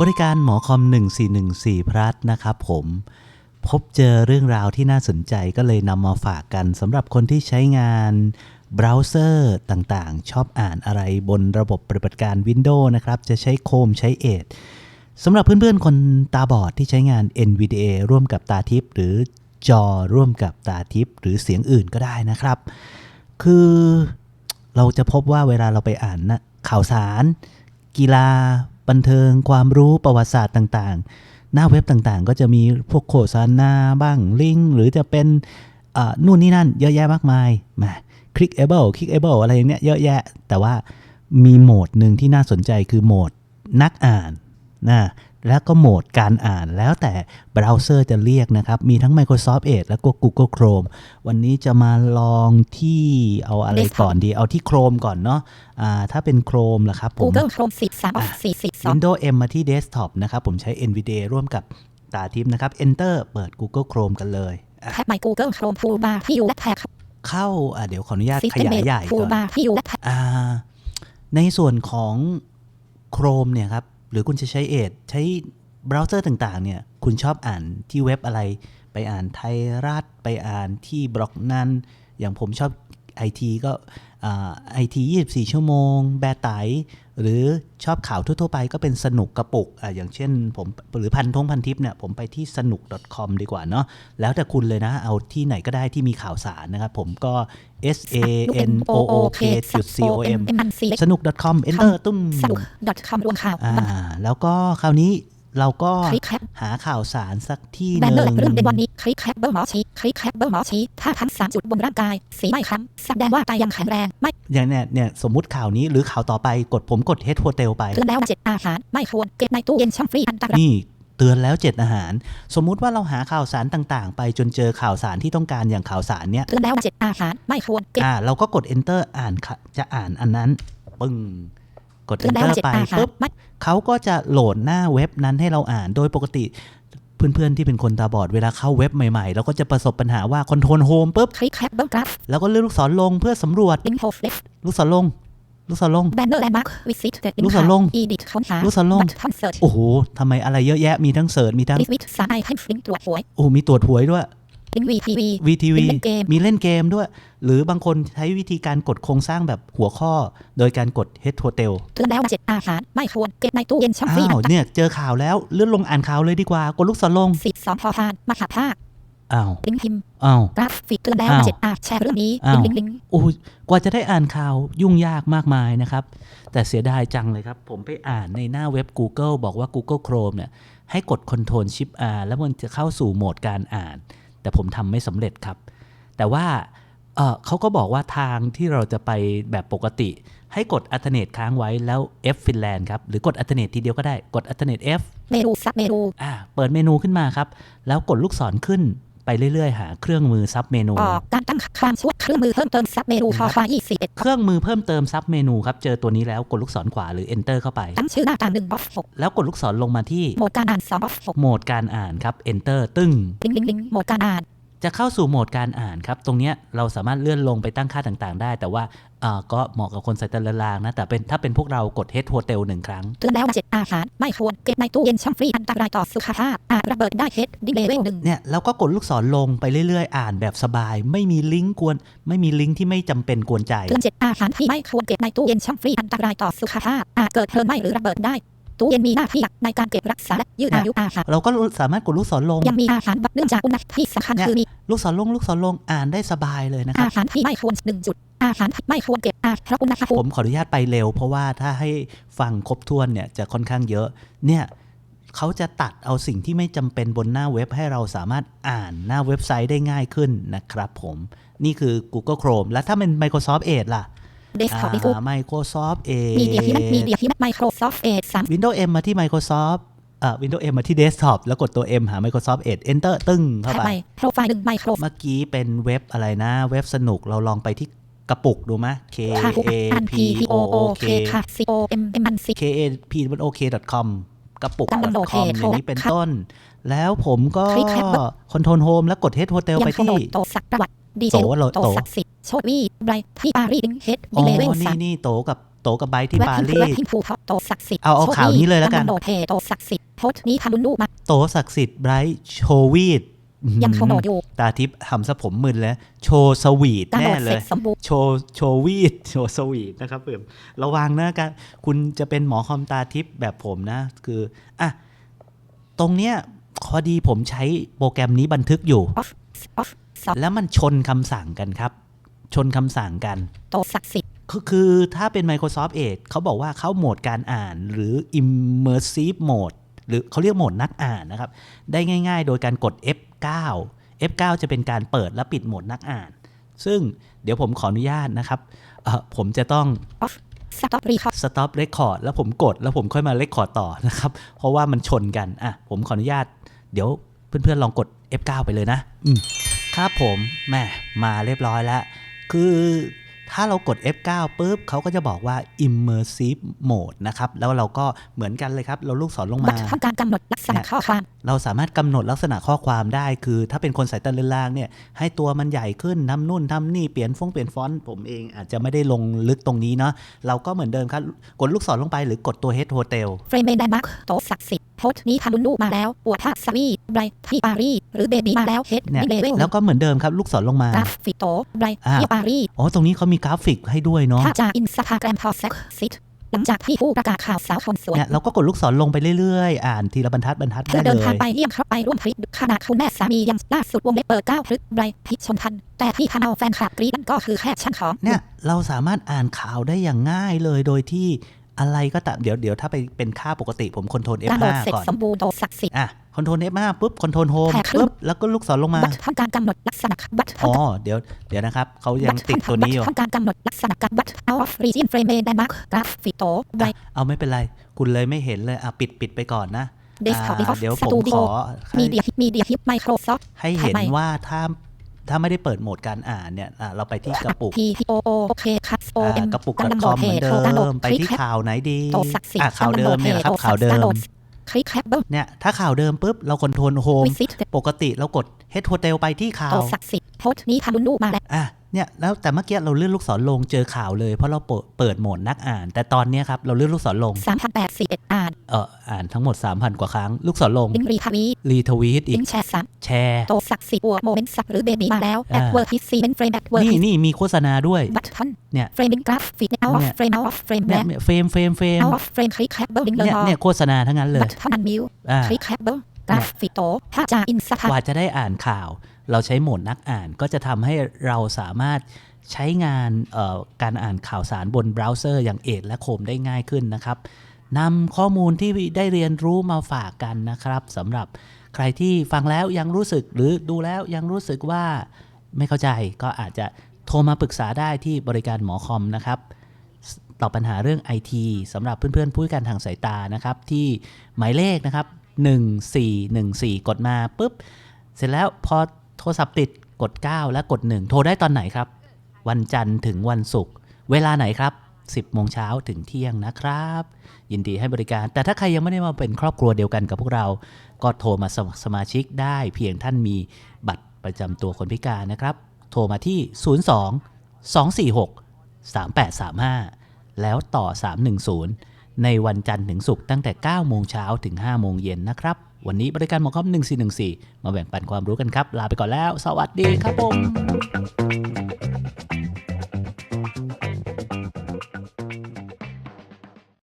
บริการหมอคอม 1414 พลัสนะครับผม พบเจอเรื่องราวที่น่าสนใจก็เลยนำมาฝากกันสำหรับคนที่ใช้งานเบราว์เซอร์ต่างๆ ชอบอ่านอะไรบนระบบปฏิบัติการ Windows นะครับ จะใช้โคมใช้เอดสำหรับเพื่อนๆ คนตาบอดที่ใช้งาน NVDA ร่วมกับตาทิพย์หรือจอร่วมกับตาทิพย์หรือเสียงอื่นก็ได้นะครับ คือเราจะพบว่าเวลาเราไปอ่านนะข่าวสาร กีฬา บันเทิง ความรู้ประวัติศาสตร์ต่างๆ หน้าเว็บต่างๆ ก็จะมีพวกโฆษณาบ้างลิงก์หรือจะเป็นอ่านู่นนี่นั่นเยอะแยะมากมายมาคลิก able คลิก able อะไรอย่างเนี้ยเยอะแยะ แต่ว่ามีโหมดหนึ่งที่น่าสนใจคือโหมดนักอ่านนะ แล้วก็โหมดการอ่านแล้วแต่เบราว์เซอร์จะเรียกนะครับ มีทั้ง Microsoft Edge แล้วก็ Google Chrome วันนี้จะมาลองที่เอาอะไรก่อนดี เอาที่ Chrome ก่อนเนาะอ่าถ้าเป็น Chrome ล่ะครับผม Google Chrome 13 of 42 Windows M มาที่ Desktop นะครับ ผมใช้ NVDA ร่วมกับตาทิพย์นะครับ Enter เปิด Google Chrome กันเลยอะแท็บ My Google Chrome Toolbar ที่อยู่และแท็บเข้าอะเดี๋ยวขออนุญาตข System ยาย Menu ใหญ่ก่อน Toolbar ที่อยู่และแท็บอ่าในส่วนของ Chrome เนี่ยครับ หรือคุณจะใช้เอทใช้เบราว์เซอร์ต่างๆเนี่ยคุณชอบอ่านที่เว็บอะไร ไปอ่านไทยรัฐไปอ่านที่บล็อกนั้น อย่างผมชอบ ไอทีก็ไอที24ชั่วโมง แบร์ไตหรือชอบข่าวทั่วๆไปก็เป็นสนุกกระปุกอะอย่างเช่นผมหรือพันทงพันทิปเนี่ยผมไปที่สนุก .com ดีกว่าเนาะแล้วแต่คุณเลยนะ เอาที่ไหนก็ได้ที่มีข่าวสารนะครับผมก็ s a n o o k c o m สนุก .com enter ตุ้มสนุก .com รวมข่าวอ่าแล้วก็คราวนี้ เราก็คลิกแคปหาข่าวสารสักที่หแบนนึ่เนอร์งเรื่องในวันนี้คลิกแคปเบอร์หมอชี้คลิกแคปเบอร์หมอชี้ถ้าทั้งสามจุดบนร่างกาย สีไม่คล้ำแสดงว่าไตยังแข็งแรง ไม่อย่างเนี้ยเนี่ยสมมุติข่าวนี้หรือข่าวต่อไปกดผมกด head hotel ไปเตือนแล้วเจ็ดอาหารไม่ควรเก็บในตู้เย็นช่องฟรีอันตรายนี่เตือนแล้วเจ็ดอาหาร สมมุติว่าเราหาข่าวสารต่างๆ ไปจนเจอข่าวสารที่ต้องการอย่างข่าวสารเนี่ยเตือนแล้วเจ็ดอาหารไม่ควรเก็บอ่าเราก็กด enter อ่านค่ะจะอ่านอันนั้นปึ้งก ดเตือนแล้ว enter เจ็ดไปอาหารปุ๊บไม่เขาก็จะโหลดหน้าเว็บนั้นให้เราอ่าน โดยปกติเพื่อนๆ ที่เป็นคนตาบอดเวลาเข้าเว็บใหม่ๆเราก็จะประสบปัญหาว่าคอนโทรลโฮมปุ๊บคลิกแคปเบอร์กราฟแล้วก็เลื่อนลูกศรลงเพื่อสำรวจลิงก์โฮฟเล็กลูกศรลง ลูกศรลงแบนเนอร์แลนด์มาร์ควิสิตเด็ดลูกศรลงอีดิทค้นหาลูกศรลงบัตทอนเซิร์ชโอ้โหทำไมอะไรเยอะแยะ มีทั้งเสิร์ช มีทั้งลิสวิทสารไอให้ฟลิงก์ตรวจหวยโอ้ มีตรวจหวยด้วย ลิงก์วีทีวี VTV มีเล่นเกมมีเล่นเกมด้วย หรือบางคนใช้วิธีการกดโครงสร้างแบบหัวข้อ โดยการกด Head Hotel เตือนแล้วเจ็ดอาหารไม่ควรเก็บในตู้เย็นช่องฟรีอ้าวเนี่ยเจอข่าวแล้วเลื่อนลงอ่านข่าวเลยดีกว่ากดลูกศรลงสิบสองพอพานมหาภาคอ้าวลิงก์พิมพ์อ้าวกราฟิกเตือนแล้วอ้าวเจ็ดอาแชร์เรื่องนี้อ้าวลิงก์ลิงก์โอ้ยกว่าจะได้อ่านข่าวยุ่งยากมากมายนะครับ แต่เสียดายจังเลยครับ ผมไปอ่านในหน้าเว็บ Google บอกว่า Google Chrome เนี่ยให้กด Ctrl Shift R แล้วมันจะเข้าสู่โหมดการอ่าน แต่ผมทำไม่สำเร็จครับ แต่ว่าเอ่อเขาก็บอกว่าทางที่เราจะไปแบบปกติ ให้กด Alternate ค้างไว้แล้ว F Finland ครับ หรือกด Alternate ทีเดียวก็ได้กด Alternate F เมนูซับเมนูอ่าเปิดเมนูขึ้นมาครับ แล้วกดลูกศรขึ้น ไปเรื่อยๆ หาเครื่องมือซับเมนูออกการตั้งความช่วยเครื่องมือเพิ่มเติมซับเมนูคอควายยี่สิบเอ็ดเครื่องมือเพิ่มเติมซับเมนูครับ เจอตัวนี้แล้วกดลูกศรขวาหรือ enter เข้าไปตั้งชื่อหน้าตาหนึ่งบอสหกแล้วกดลูกศรลงมาที่โหมดการอ่านสองบอสหกโหมดการอ่านครับ enter ตึ้งลิงก์ลิงก์ลิงก์โหมดการอ่าน จะเข้าสู่โหมดการอ่านครับ ตรงนี้เราสามารถเลื่อนลงไปตั้งค่าต่างๆ ได้ แต่ว่าก็เหมาะกับคนสายตาลางนะ แต่เป็นถ้าเป็นพวกเรากด head hotel หนึ่งครั้งเตือนแล้วเจ็ดอาหารไม่ควรเก็บในตู้เย็นช่องฟรีอันตรายต่อสุขภาพอาจระเบิดได้เฮดดิเลเวลหนึ่งเนี่ยเราก็กดลูกศรลงไปเรื่อยๆ อ่านแบบสบาย ไม่มีลิงก์กวน ไม่มีลิงก์ที่ไม่จำเป็นกวนใจเตือนเจ็ดอาหารที่ไม่ควรเก็บในตู้เย็นช่องฟรีอันตรายต่อสุขภาพอาจเกิดเพลิงไหม้หรือระเบิดได้ ตู้เย็นมีหน้าที่หลักในการเก็บรักษาและยืดอายุอาหารเราก็สามารถกดลูกศรลง ยังมีอาหารบัตเนื่องจากอุณหภูมิที่สำคัญคือมีลูกศรลงลูกศรลงอ่านได้สบายเลยนะครัอาบหารที่ไม่ควรหนึ่งจุดอาหารที่ไม่ควรเก็บอาจเพราะอุณหภูผมิมขออนุญาตไปเร็ว เพราะว่าถ้าให้ฟังครบถ้วนเนี่ยจะค่อนข้างเยอะ เนี่ยเขาจะตัดเอาสิ่งที่ไม่จำเป็นบนหน้าเว็บให้เราสามารถอ่านหน้าเว็บไซต์ได้ง่ายขึ้นนะครับผม นี่คือ Google Chrome แล้วถ้าเป็น Microsoft Edge ล่ะ เดสก์ท็อปดิฟูอ่า Microsoft มีเดียที่ Edge มีเดียที่ Microsoft Edge สาม Windows M มาที่ Microsoft อ่า Windows M มาที่ Desktop แล้วกดตัว M หา Microsoft Edge Enter ตึ้งเข้าแท็บไปใหม่โปรไฟล์หนึ่งไมโครเมื่อกี้เป็นเว็บอะไรนะ เว็บสนุกเราลองไปที่กระปุกดูไหม K คา A อัน P P P O O O O K K ค่ะ C O M M N C K A P O K com กระปุกตั้งบนโล com เคอย่างนี้เป็นครับต้น แล้วผมก็คลิกครับคอนโทรลโฮมแล้วกด Head Hotel ยังไปโปรโมที่ทโตสักประวัติดีเซโตลโลโตโตศักดิ์สิทธิ์ โชดวีไบรท์ที่อารีดิงเฮดอ๋ดิอเลเวลนี่สามนี่โตกับโตกับไบร์ทที่แวะปาทิ้งรีเพื่อสทิ้งภูเขาโตศักดิ์สิทธิ์เอาเอาโชคข่าวนี้เลยแล้วกันำโดดเทโตศักดิ์สิทธิ์โพสต์นี้ทำลุนลูกมาโตศักดิ์สิทธิ์ไบรท์โชวีดยังโชว์โหมดอยู่ตาทิพย์หำสะผมมึนแล้ว โชว์สวีทการโหลแน่ดเลเสร็ยจสมบูรณ์โชว์โชว์วีดโชว์สวีทนะครับเพื่อนระวังนะกันคุณจะเป็นหมอคอมตาทิพย์แบบผมนะ คืออะตรงเนี้ยพอดีผมใช้โปรแกรมนี้บันทึกอยู่ออฟออฟสอบแล้วมันชนคำสั่งกันครับ ชนคำสั่งกัน โตศักดิ์สิทธิ์คือคือถ้าเป็น Microsoft Edge เขาบอกว่าเข้าโหมดการอ่านหรือ immersive mode หรือเขาเรียกโหมดนักอ่านนะครับ ได้ง่าย ๆ โดยการกด F9 F9 จะเป็นการเปิดและปิดโหมดนักอ่าน ซึ่งเดี๋ยวผมขออนุญาตนะครับเอ่อผมจะต้องออฟสต็อปรีคอร์ด stop record แล้วผมกดแล้วผมค่อยมา record ต่อนะครับ เพราะว่ามันชนกัน อะ ผมขออนุญาต เดี๋ยวเพื่อนๆลองกด F9 ไปเลยนะ อืมครับผมแหม่มาเรียบร้อยแล้ว คือถ้าเรากด F9 ปุ๊บเขาก็จะบอกว่า immersive mode นะครับ แล้วเราก็เหมือนกันเลยครับ เราลูกศรลงบัมาตรทำการกำหนดลักษณะข้อความ เราสามารถกำหนดลักษณะข้อความได้ คือ ถ้าเป็นคนสายตาเลือนลางเนี่ย ให้ตัวมันใหญ่ขึ้นทำนู่นทำนี่ เปลี่ยนฟงเปลี่ยนฟอนต์ ผมเองอาจจะไม่ได้ลงลึกตรงนี้เนาะ เราก็เหมือนเดิมครับ กดลูกศรลงไปหรือ กดตัว head hotel เฟรมเบนแดนมาร์กโตศักดิ์สิทธิ์โพสต์นี้ทำลุนลูกมาแล้วปวดท่าสวีไบรท์ที่ปารีสหรือเบบีมาแล้วเฮดเนี่ยนี่เลเวลแล้วก็เหมือนเดิมครับ ลูกศรลงมากราฟิกโตไบรท์อ่าที่ปารีสอ๋อ ตรงนี้เขามีกราฟิกให้ด้วยเนาะถ้าจากอินสตาแกรมพอสักซิทหลังจากที่ผู้ประกาศข่าวสาวคนสวยเนี่ยเราก็กดลูกศรลงไปเรื่อยๆ อ่านทีละบรรทัดบรรทัดเธได้อเดิเลนทางยไปเยี่ยมเขาไปร่วมทริปขณะคุณแม่สามียังล่าสุดวงเล็บเปิดเก้าพฤษไบรท์พิชชมพันธ์แต่ที่ทำเอาแฟนคลับกรี๊ดนั่นก็คือแค่ช่างของเนี่ยเราสามารถอ่านข่าวได้อย่างง่ายเลยโดยที่ อะไรก็ตามเดี๋ยวเดี๋ยวถ้าไปเป็นค่าปกติผมคอนโทรลการโหล F5 ดเสร็จก่อนสมบูรณ์โตศักดิ์สิทธิ์อะคอนโทรล F5 ปุ๊บคอนโทรลโฮมแท็กขึ้นปุ๊บแล้วก็ลูกศรลงมาบัตรทำการกำหนดลักษณะบัตรอ๋อทำเดี๋ยวเดี๋ยวนะครับเขายังติดตัวนี้อยู่ทำการกำหนดลักษณะการบัตร out of region frame แดนมาร์กกราฟิกโตไบรท์เอาไม่เป็นไร คุณเลยไม่เห็นเลยอะปิดปิดไปก่อนนะเดสก์ท็อปอ่าเดี๋ยวผมสตูดิขโออให้มีเดียมีเดียฮิปไมโครซอฟท์ให้เห็นทำไมว่าถ้า ถ้าไม่ได้เปิดโหมดการอ่านเนี่ยอะเราไปที่กระปุก P T O O โอเคคัสโออ่าเอ็มกระปุกกำลังโหล .com ดเหมือนเดิโทรดาวน์โหลดมไปคลิกที่แคปข่าวไหนดีโตศักดิ์สิทอะธิ์ข่าวเดิมเนี่ยนะครับข่าวเดิม คลิกแคปเบิลเนี่ยถ้าข่าวเดิมปุ๊บเราคอนโทรลโฮมวิสิตปกติเรากด Head Hotel ไปที่ข่าโตวศักดิ์สิทธิ์โพสต์นี้ทำลุนลูกมาแล้ว อะ เนี่ยแล้วแต่เมื่อกี้เราเลื่อนลูกศรลงเจอข่าวเลย เพราะเราเปิดเปิดโหมดนักอ่าน แต่ตอนเนี้ยครับเราเลื่อนลูกศรลงสามพันแปดสิบเอ็ดอ่านเอออ่านทั้งหมด 3,000 กว่าครั้ง ลูกศรลงลิงก์รีทวีตรีทวีตอีลิกงก์แชร์สามแชร์โตศักดิ์สิทธิ์อวดโมเมนต์สักหรือเบบีมาแล้วอ่าแอดเวิร์ดฮิตซีเป็นเฟรมแอดเวิร์ดนี่นี่มีโฆษณาด้วยบัตทอนเนี่ยเฟรมเป็นกราฟิกเอาออฟเนี่ยเฟรมเอาออฟเฟรมเนี่แบยนเนี่ยเฟรมเฟรมเฟรมเอาออฟเฟรมคลิกแคปเบิลลิงก์เลยเนี่ยเนี่ยโฆษณาทั้งนั้นเลยบัตทอนอันมิวอ่าคลิกแคปเบิลกราฟิกโตถ้าจากอินสตากว่าจะได้อ่านข่าว เราใช้โหมดนักอ่านก็จะทำให้เราสามารถใช้งานการอ่านข่าวสารบนเบราว์เซอร์อย่างเอ e และโคมได้ง่ายขึ้นนะครับนำข้อมูลที่ได้เรียนรู้มาฝากกันนะครับสำหรับใครที่ฟังแล้วยังรู้สึกหรือดูแล้วยังรู้สึกว่าไม่เข้าใจก็อาจจะโทรมาปรึกษาได้ที่บริการหมอคอมนะครับตอบปัญหาเรื่อง IT สำหรับเพื่อนๆผู้พิการทางสายตานะครับ ที่หมายเลขนะครับ 1414 กดมาปุ๊บ เสร็จแล้วพอ โทรศัพท์ติดกด 9 และกด 1 โทรได้ตอนไหนครับ วันจันทร์ถึงวันศุกร์เวลาไหนครับ 10โมงเช้าถึงเที่ยงนะครับ ยินดีให้บริการ แต่ถ้าใครยังไม่ได้มาเป็นครอบครัวเดียวกันกับพวกเรา ก็โทรมาสมัครสมาชิกได้เพียงท่านมีบัตรประจำตัวคนพิการนะครับ โทรมาที่ 02 246 3835 แล้วต่อ 310 ในวันจันทร์ถึงศุกร์ตั้งแต่ 9 โมงเช้าถึง 5 โมงเย็นนะครับ วันนี้บริการหมอคอม1414 มาแบ่งปันความรู้กันครับ ลาไปก่อนแล้ว สวัสดีครับผม